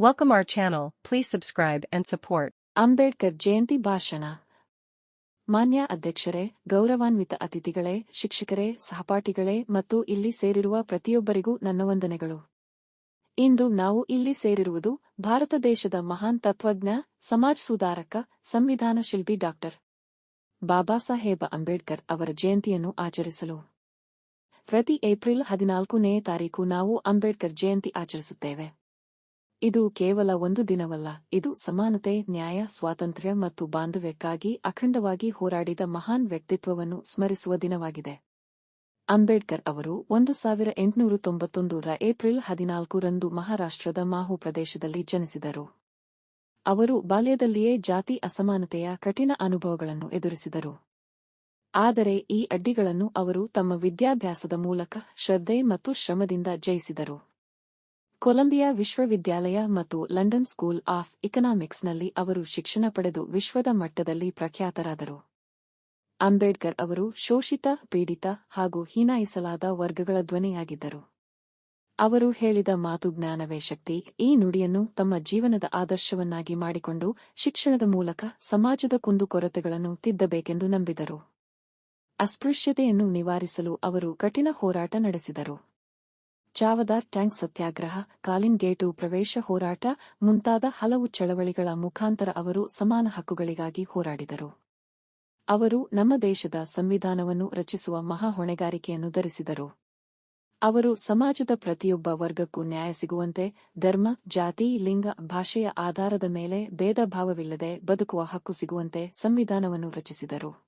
Welcome our channel, please subscribe and support. Ambedkar Jayanti ಭಾಷಣ. ಮಾನ್ಯ ಅಧ್ಯಕ್ಷರೇ ಗೌರವಾನ್ವಿತ ಅತಿಥಿಗಳೇ ಶಿಕ್ಷಕರೇ ಸಹಪಾಠಿಗಳೇ ಮತ್ತು ಇಲ್ಲಿ ಸೇರಿರುವ ಪ್ರತಿಯೊಬ್ಬರಿಗೂ ನನ್ನ ವಂದನೆಗಳು. ಇಂದು ನಾವು ಇಲ್ಲಿ ಸೇರಿರುವುದು ಭಾರತ ದೇಶದ ಮಹಾನ್ ತತ್ವಜ್ಞ ಸಮಾಜ ಸುಧಾರಕ ಸಂವಿಧಾನ ಶಿಲ್ಪಿ ಡಾಕ್ಟರ್ ಬಾಬಾ ಸಾಹೇಬ ಅಂಬೇಡ್ಕರ್ ಅವರ ಜಯಂತಿಯನ್ನು ಆಚರಿಸಲು. ಪ್ರತಿ ಏಪ್ರಿಲ್ ಹದಿನಾಲ್ಕನೇ ತಾರೀಕು ನಾವು ಅಂಬೇಡ್ಕರ್ ಜಯಂತಿ ಆಚರಿಸುತ್ತೇವೆ. ಇದು ಕೇವಲ ಒಂದು ದಿನವಲ್ಲ, ಇದು ಸಮಾನತೆ, ನ್ಯಾಯ, ಸ್ವಾತಂತ್ರ್ಯ ಮತ್ತು ಬಾಂಧವ್ಯಕ್ಕಾಗಿ ಅಖಂಡವಾಗಿ ಹೋರಾಡಿದ ಮಹಾನ್ ವ್ಯಕ್ತಿತ್ವವನ್ನು ಸ್ಮರಿಸುವ ದಿನವಾಗಿದೆ. ಅಂಬೇಡ್ಕರ್ ಅವರು ಒಂದು ಸಾವಿರ ಎಂಟುನೂರ ತೊಂಬತ್ತೊಂದರ ಏಪ್ರಿಲ್ ಹದಿನಾಲ್ಕರಂದು ಮಹಾರಾಷ್ಟ್ರದ ಮಾಹು ಪ್ರದೇಶದಲ್ಲಿ ಜನಿಸಿದರು. ಅವರು ಬಾಲ್ಯದಲ್ಲಿಯೇ ಜಾತಿ ಅಸಮಾನತೆಯ ಕಠಿಣ ಅನುಭವಗಳನ್ನು ಎದುರಿಸಿದರು. ಆದರೆ ಈ ಅಡ್ಡಿಗಳನ್ನು ಅವರು ತಮ್ಮ ವಿದ್ಯಾಭ್ಯಾಸದ ಮೂಲಕ ಶ್ರದ್ಧೆ ಮತ್ತು ಶ್ರಮದಿಂದ ಜಯಿಸಿದರು. ಕೊಲಂಬಿಯಾ ವಿಶ್ವವಿದ್ಯಾಲಯ ಮತ್ತು ಲಂಡನ್ ಸ್ಕೂಲ್ ಆಫ್ ಇಕನಾಮಿಕ್ಸ್ನಲ್ಲಿ ಅವರು ಶಿಕ್ಷಣ ಪಡೆದು ವಿಶ್ವದ ಮಟ್ಟದಲ್ಲಿ ಪ್ರಖ್ಯಾತರಾದರು. ಅಂಬೇಡ್ಕರ್ ಅವರು ಶೋಷಿತ, ಪೀಡಿತ ಹಾಗೂ ಹೀನಾಯಿಸಲಾದ ವರ್ಗಗಳ ಧ್ವನಿಯಾಗಿದ್ದರು. ಅವರು ಹೇಳಿದ ಮಾತು ಜ್ಞಾನವೇ ಶಕ್ತಿ, ಈ ನುಡಿಯನ್ನು ತಮ್ಮ ಜೀವನದ ಆದರ್ಶವನ್ನಾಗಿ ಮಾಡಿಕೊಂಡು ಶಿಕ್ಷಣದ ಮೂಲಕ ಸಮಾಜದ ಕುಂದುಕೊರತೆಗಳನ್ನು ತಿದ್ದಬೇಕೆಂದು ನಂಬಿದರು. ಅಸ್ಪೃಶ್ಯತೆಯನ್ನು ನಿವಾರಿಸಲು ಅವರು ಕಠಿಣ ಹೋರಾಟ ನಡೆಸಿದರು. ಚಾವದಾರ್ ಟ್ಯಾಂಕ್ ಸತ್ಯಾಗ್ರಹ, ಕಾಲಿನ್ ಗೇಟು ಪ್ರವೇಶ ಹೋರಾಟ, ಮುಂತಾದ ಹಲವು ಚಳವಳಿಗಳ ಮುಖಾಂತರ ಅವರು ಸಮಾನ ಹಕ್ಕುಗಳಿಗಾಗಿ ಹೋರಾಡಿದರು. ಅವರು ನಮ್ಮ ದೇಶದ ಸಂವಿಧಾನವನ್ನು ರಚಿಸುವ ಮಹಾ ಹೊಣೆಗಾರಿಕೆಯನ್ನು ಧರಿಸಿದರು. ಅವರು ಸಮಾಜದ ಪ್ರತಿಯೊಬ್ಬ ವರ್ಗಕ್ಕೂ ನ್ಯಾಯ ಸಿಗುವಂತೆ ಧರ್ಮ, ಜಾತಿ, ಲಿಂಗ, ಭಾಷೆಯ ಆಧಾರದ ಮೇಲೆ ಭೇದ ಭಾವವಿಲ್ಲದೆ ಬದುಕುವ ಹಕ್ಕು ಸಿಗುವಂತೆ ಸಂವಿಧಾನವನ್ನು ರಚಿಸಿದರು.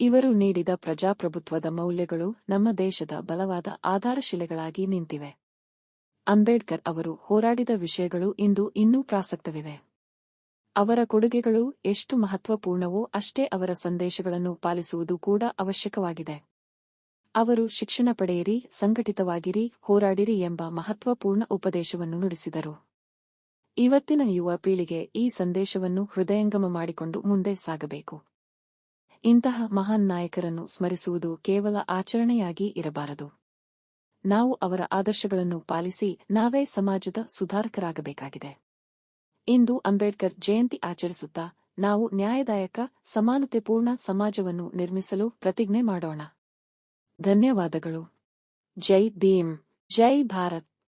ಇವರು ನೀಡಿದ ಪ್ರಜಾಪ್ರಭುತ್ವದ ಮೌಲ್ಯಗಳು ನಮ್ಮ ದೇಶದ ಬಲವಾದ ಆಧಾರಶಿಲೆಗಳಾಗಿ ನಿಂತಿವೆ. ಅಂಬೇಡ್ಕರ್ ಅವರು ಹೋರಾಡಿದ ವಿಷಯಗಳು ಇಂದು ಇನ್ನೂ ಪ್ರಾಸಕ್ತವಿವೆ. ಅವರ ಕೊಡುಗೆಗಳು ಎಷ್ಟು ಮಹತ್ವಪೂರ್ಣವೋ ಅಷ್ಟೇ ಅವರ ಸಂದೇಶಗಳನ್ನು ಪಾಲಿಸುವುದು ಕೂಡ ಅವಶ್ಯಕವಾಗಿದೆ. ಅವರು ಶಿಕ್ಷಣ ಪಡೆಯಿರಿ, ಸಂಘಟಿತವಾಗಿರಿ, ಹೋರಾಡಿರಿ ಎಂಬ ಮಹತ್ವಪೂರ್ಣ ಉಪದೇಶವನ್ನು ನುಡಿಸಿದರು. ಇವತ್ತಿನ ಯುವ ಪೀಳಿಗೆ ಈ ಸಂದೇಶವನ್ನು ಹೃದಯಂಗಮ ಮಾಡಿಕೊಂಡು ಮುಂದೆ ಸಾಗಬೇಕು. ಇಂತಹ ಮಹಾನ್ ನಾಯಕರನ್ನು ಸ್ಮರಿಸುವುದು ಕೇವಲ ಆಚರಣೆಯಾಗಿ ಇರಬಾರದು. ನಾವು ಅವರ ಆದರ್ಶಗಳನ್ನು ಪಾಲಿಸಿ ನಾವೇ ಸಮಾಜದ ಸುಧಾರಕರಾಗಬೇಕಾಗಿದೆ. ಇಂದು ಅಂಬೇಡ್ಕರ್ ಜಯಂತಿ ಆಚರಿಸುತ್ತಾ ನಾವು ನ್ಯಾಯದಾಯಕ, ಸಮಾನತೆಪೂರ್ಣ ಸಮಾಜವನ್ನು ನಿರ್ಮಿಸಲು ಪ್ರತಿಜ್ಞೆ ಮಾಡೋಣ. ಧನ್ಯವಾದಗಳು. ಜೈ ಭೀಮ್. ಜೈ ಭಾರತ್.